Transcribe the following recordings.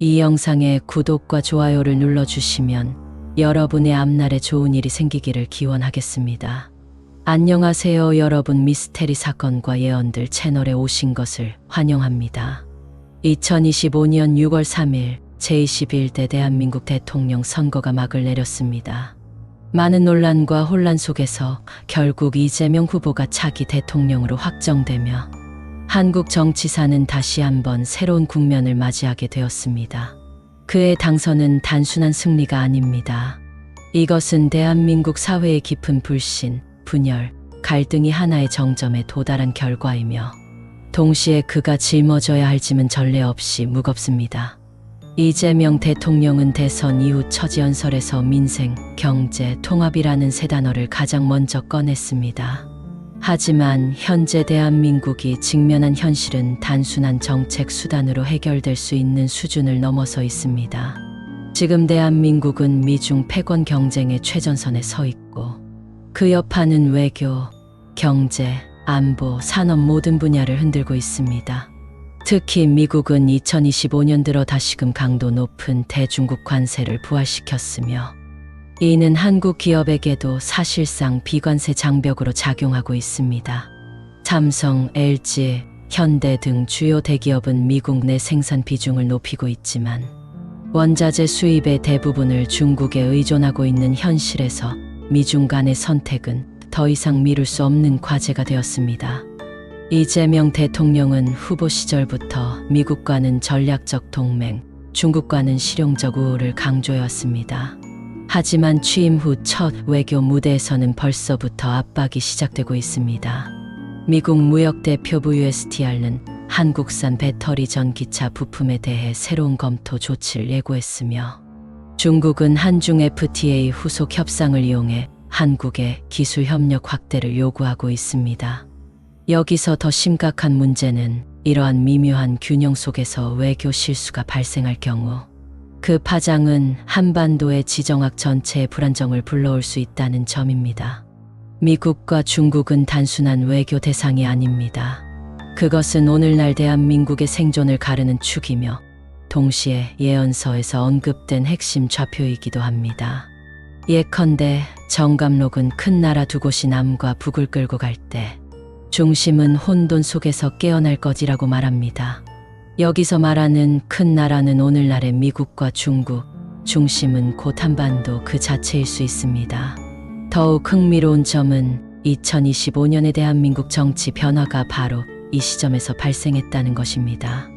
이 영상에 구독과 좋아요를 눌러주시면 여러분의 앞날에 좋은 일이 생기기를 기원하겠습니다. 안녕하세요, 여러분. 미스테리 사건과 예언들 채널에 오신 것을 환영합니다. 2025년 6월 3일 제21대 대한민국 대통령 선거가 막을 내렸습니다. 많은 논란과 혼란 속에서 결국 이재명 후보가 차기 대통령으로 확정되며 한국 정치사는 다시 한번 새로운 국면을 맞이하게 되었습니다. 그의 당선은 단순한 승리가 아닙니다. 이것은 대한민국 사회의 깊은 불신, 분열, 갈등이 하나의 정점에 도달한 결과이며 동시에 그가 짊어져야 할 짐은 전례 없이 무겁습니다. 이재명 대통령은 대선 이후 처지연설에서 민생, 경제, 통합이라는 세 단어를 가장 먼저 꺼냈습니다. 하지만 현재 대한민국이 직면한 현실은 단순한 정책 수단으로 해결될 수 있는 수준을 넘어서 있습니다. 지금 대한민국은 미중 패권 경쟁의 최전선에 서 있고 그 여파는 외교, 경제, 안보, 산업 모든 분야를 흔들고 있습니다. 특히 미국은 2025년 들어 다시금 강도 높은 대중국 관세를 부활시켰으며 이는 한국 기업에게도 사실상 비관세 장벽으로 작용하고 있습니다. 삼성, LG, 현대 등 주요 대기업은 미국 내 생산 비중을 높이고 있지만 원자재 수입의 대부분을 중국에 의존하고 있는 현실에서 미중 간의 선택은 더 이상 미룰 수 없는 과제가 되었습니다. 이재명 대통령은 후보 시절부터 미국과는 전략적 동맹, 중국과는 실용적 우호를 강조해왔습니다. 하지만 취임 후 첫 외교 무대에서는 벌써부터 압박이 시작되고 있습니다. 미국 무역대표부 USTR는 한국산 배터리 전기차 부품에 대해 새로운 검토 조치를 예고했으며 중국은 한중 FTA 후속 협상을 이용해 한국의 기술 협력 확대를 요구하고 있습니다. 여기서 더 심각한 문제는 이러한 미묘한 균형 속에서 외교 실수가 발생할 경우 그 파장은 한반도의 지정학 전체의 불안정을 불러올 수 있다는 점입니다. 미국과 중국은 단순한 외교 대상이 아닙니다. 그것은 오늘날 대한민국의 생존을 가르는 축이며 동시에 예언서에서 언급된 핵심 좌표이기도 합니다. 예컨대 정감록은 큰 나라 두 곳이 남과 북을 끌고 갈 때 중심은 혼돈 속에서 깨어날 것이라고 말합니다. 여기서 말하는 큰 나라는 오늘날의 미국과 중국, 중심은 곧 한반도 그 자체일 수 있습니다. 더욱 흥미로운 점은 2025년의 대한민국 정치 변화가 바로 이 시점에서 발생했다는 것입니다.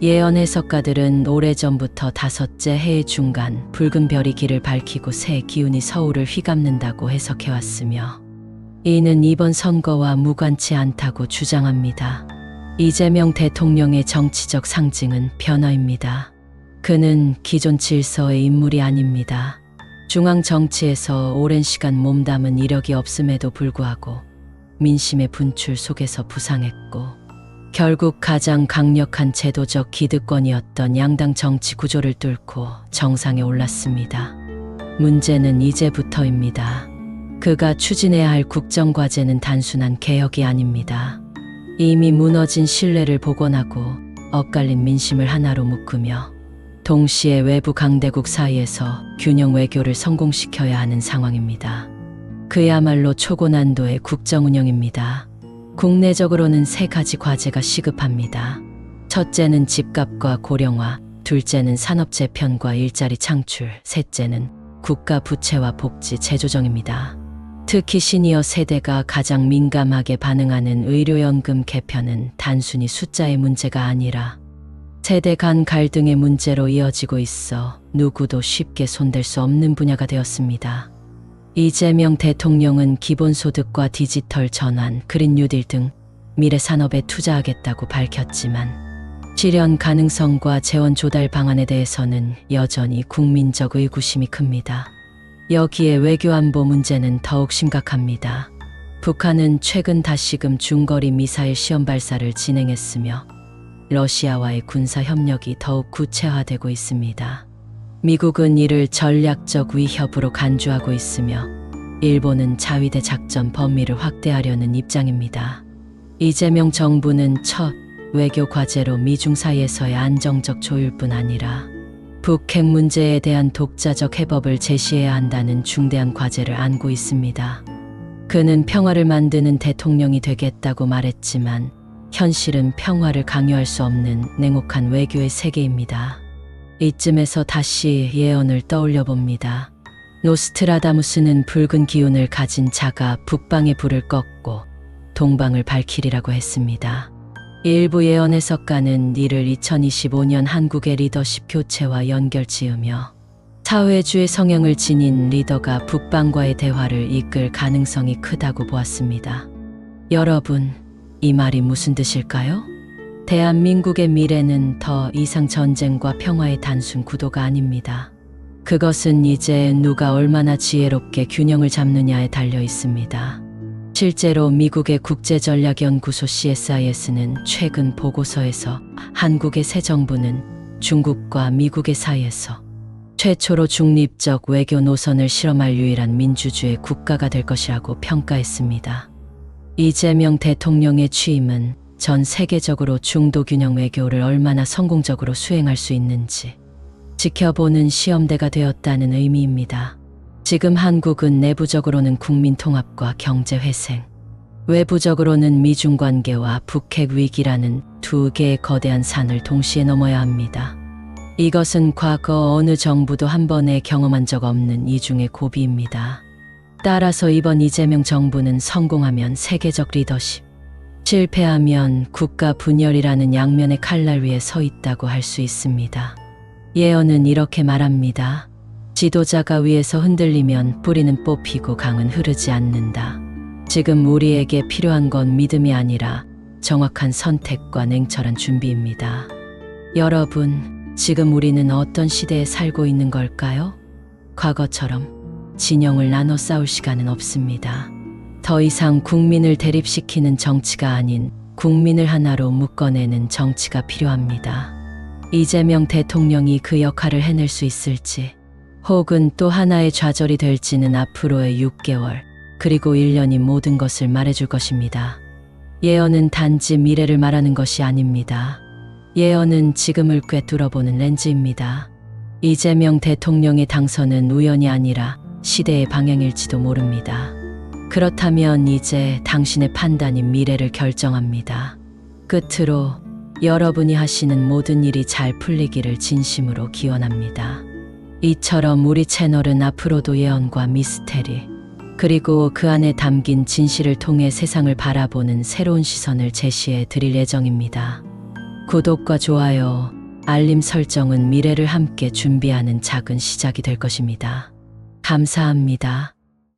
예언 해석가들은 오래전부터 다섯째 해의 중간 붉은 별이 길을 밝히고 새 기운이 서울을 휘감는다고 해석해왔으며 이는 이번 선거와 무관치 않다고 주장합니다. 이재명 대통령의 정치적 상징은 변화입니다. 그는 기존 질서의 인물이 아닙니다. 중앙 정치에서 오랜 시간 몸담은 이력이 없음에도 불구하고 민심의 분출 속에서 부상했고 결국 가장 강력한 제도적 기득권이었던 양당 정치 구조를 뚫고 정상에 올랐습니다. 문제는 이제부터입니다. 그가 추진해야 할 국정과제는 단순한 개혁이 아닙니다. 이미 무너진 신뢰를 복원하고 엇갈린 민심을 하나로 묶으며 동시에 외부 강대국 사이에서 균형 외교를 성공시켜야 하는 상황입니다. 그야말로 초고난도의 국정 운영입니다. 국내적으로는 세 가지 과제가 시급합니다. 첫째는 집값과 고령화, 둘째는 산업 재편과 일자리 창출, 셋째는 국가 부채와 복지 재조정입니다. 특히 시니어 세대가 가장 민감하게 반응하는 의료연금 개편은 단순히 숫자의 문제가 아니라 세대 간 갈등의 문제로 이어지고 있어 누구도 쉽게 손댈 수 없는 분야가 되었습니다. 이재명 대통령은 기본소득과 디지털 전환, 그린 뉴딜 등 미래 산업에 투자하겠다고 밝혔지만 실현 가능성과 재원 조달 방안에 대해서는 여전히 국민적 의구심이 큽니다. 여기에 외교안보 문제는 더욱 심각합니다. 북한은 최근 다시금 중거리 미사일 시험 발사를 진행했으며 러시아와의 군사 협력이 더욱 구체화되고 있습니다. 미국은 이를 전략적 위협으로 간주하고 있으며 일본은 자위대 작전 범위를 확대하려는 입장입니다. 이재명 정부는 첫 외교 과제로 미중 사이에서의 안정적 조율뿐 아니라 북핵 문제에 대한 독자적 해법을 제시해야 한다는 중대한 과제를 안고 있습니다. 그는 평화를 만드는 대통령이 되겠다고 말했지만 현실은 평화를 강요할 수 없는 냉혹한 외교의 세계입니다. 이쯤에서 다시 예언을 떠올려 봅니다. 노스트라다무스는 붉은 기운을 가진 자가 북방의 불을 꺾고 동방을 밝히리라고 했습니다. 일부 예언 해석가는 이를 2025년 한국의 리더십 교체와 연결 지으며 사회주의 성향을 지닌 리더가 북방과의 대화를 이끌 가능성이 크다고 보았습니다. 여러분, 이 말이 무슨 뜻일까요? 대한민국의 미래는 더 이상 전쟁과 평화의 단순 구도가 아닙니다. 그것은 이제 누가 얼마나 지혜롭게 균형을 잡느냐에 달려 있습니다. 실제로 미국의 국제전략연구소 CSIS는 최근 보고서에서 한국의 새 정부는 중국과 미국의 사이에서 최초로 중립적 외교 노선을 실험할 유일한 민주주의 국가가 될 것이라고 평가했습니다. 이재명 대통령의 취임은 전 세계적으로 중도 균형 외교를 얼마나 성공적으로 수행할 수 있는지 지켜보는 시험대가 되었다는 의미입니다. 지금 한국은 내부적으로는 국민 통합과 경제 회생, 외부적으로는 미중 관계와 북핵 위기라는 두 개의 거대한 산을 동시에 넘어야 합니다. 이것은 과거 어느 정부도 한 번에 경험한 적 없는 이중의 고비입니다. 따라서 이번 이재명 정부는 성공하면 세계적 리더십, 실패하면 국가 분열이라는 양면의 칼날 위에 서 있다고 할 수 있습니다. 예언은 이렇게 말합니다. 지도자가 위에서 흔들리면 뿌리는 뽑히고 강은 흐르지 않는다. 지금 우리에게 필요한 건 믿음이 아니라 정확한 선택과 냉철한 준비입니다. 여러분, 지금 우리는 어떤 시대에 살고 있는 걸까요? 과거처럼 진영을 나눠 싸울 시간은 없습니다. 더 이상 국민을 대립시키는 정치가 아닌 국민을 하나로 묶어내는 정치가 필요합니다. 이재명 대통령이 그 역할을 해낼 수 있을지, 혹은 또 하나의 좌절이 될지는 앞으로의 6개월, 그리고 1년이 모든 것을 말해줄 것입니다. 예언은 단지 미래를 말하는 것이 아닙니다. 예언은 지금을 꿰뚫어보는 렌즈입니다. 이재명 대통령의 당선은 우연이 아니라 시대의 방향일지도 모릅니다. 그렇다면 이제 당신의 판단이 미래를 결정합니다. 끝으로 여러분이 하시는 모든 일이 잘 풀리기를 진심으로 기원합니다. 이처럼 우리 채널은 앞으로도 예언과 미스테리, 그리고 그 안에 담긴 진실을 통해 세상을 바라보는 새로운 시선을 제시해 드릴 예정입니다. 구독과 좋아요, 알림 설정은 미래를 함께 준비하는 작은 시작이 될 것입니다. 감사합니다.